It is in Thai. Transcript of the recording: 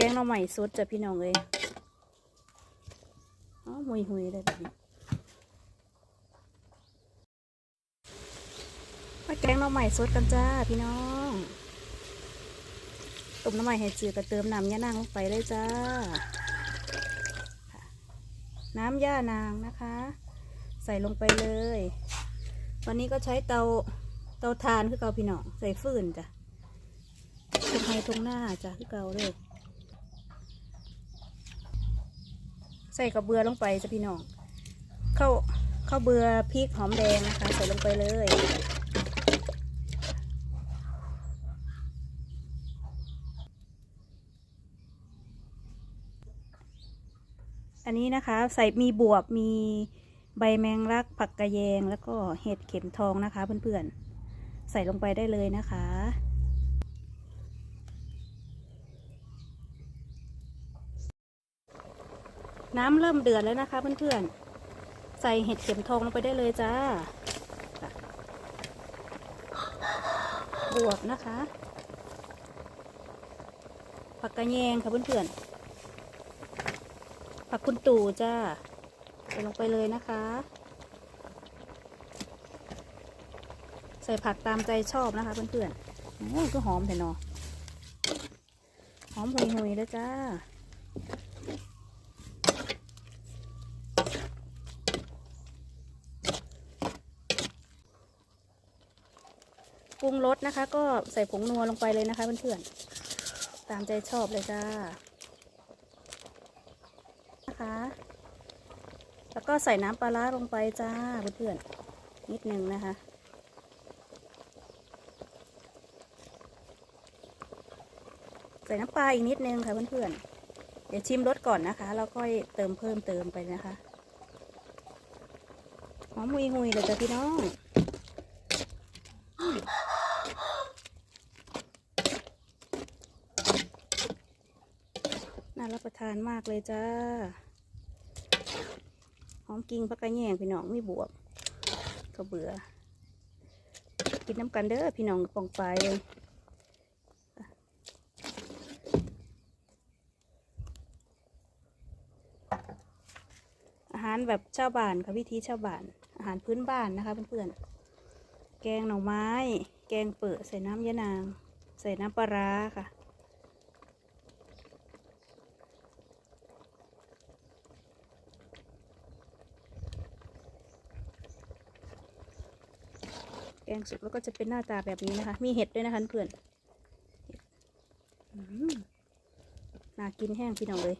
กงหน่อใหม่สดจ้ะพี่น้องเลยอ๋อหุยหุยเลยแบบนี้มาแกงหน่อใหม่สดกันจ้าพี่น้องต้มน่อใหม่ให้จืดก็เติมน้ำย่านางลงไปเลยจ้า น้ำย่านางนะคะ ใส่ลงไปเลยวันนี้ก็ใช้เตาเตาทานคือเกาพี่น้องใส่ฟืนจ้ะทงไฮทงหน้าจ้ะคือเกาเลย ส่กระเบือลงไปจ้ะพี่น้องเข้าเข้าเบือพริกหอมแดงนะคะ ใส่ลงไปเลยอันนี้นะคะใส่มีบวบมีใบแมงลักผักกระแยงแล้วก็เห็ดเข็มทองนะคะเพื่อนๆ ใส่ลงไปได้เลยนะคะ น้ำเริ่มเดือดแล้วนะคะเพื่อนๆ ใส่เห็ดเข็มทองลงไปได้เลยจ้าบวบนะคะผักกระแยงค่ะเพื่อนๆผักคุณตู่จ้าใส่ลงไปเลยนะคะ ใส่ผักตามใจชอบนะคะเพื่อนๆโอ้ก็หอมแต่นอหอมหุยๆแล้วจ้า ปรุงรสนะคะ ก็ใส่ผงนัวลงไปเลยนะคะเพื่อนๆ ตามใจชอบเลยจ้า นะคะ แล้วก็ใส่น้ำปลาร้าลงไปจ้าเพื่อนๆ นิดนึงนะคะใส่น้ำปลาอีกนิดนึงค่ะเพื่อนๆ เดี๋ยวชิมรสก่อนนะคะ แล้วค่อยเติมเพิ่มเติมไปนะคะ หอมหุยหุยเลยจ้ะพี่น้อง น่ารับประทานมากเลยจ้า หอมกิ้งพักกระแยงพี่น้องไม่บวบก็เบื่อ กินน้ำกันเด้อพี่น้องปองไปอาหารแบบชาวบ้านค่ะวิธีชาวบ้าน อาหารพื้นบ้านนะคะเพื่อนๆ แกงหน่อไม้ แกงเปิดใส่น้ำยะนาง ใส่น้ำปลาร้าค่ะ งสุกแล้วก็จะเป็นหน้าตาแบบนี้นะคะ มีเห็ดด้วยนะคะเพื่อนอืมน่ากินแห้งพี่น้องเลย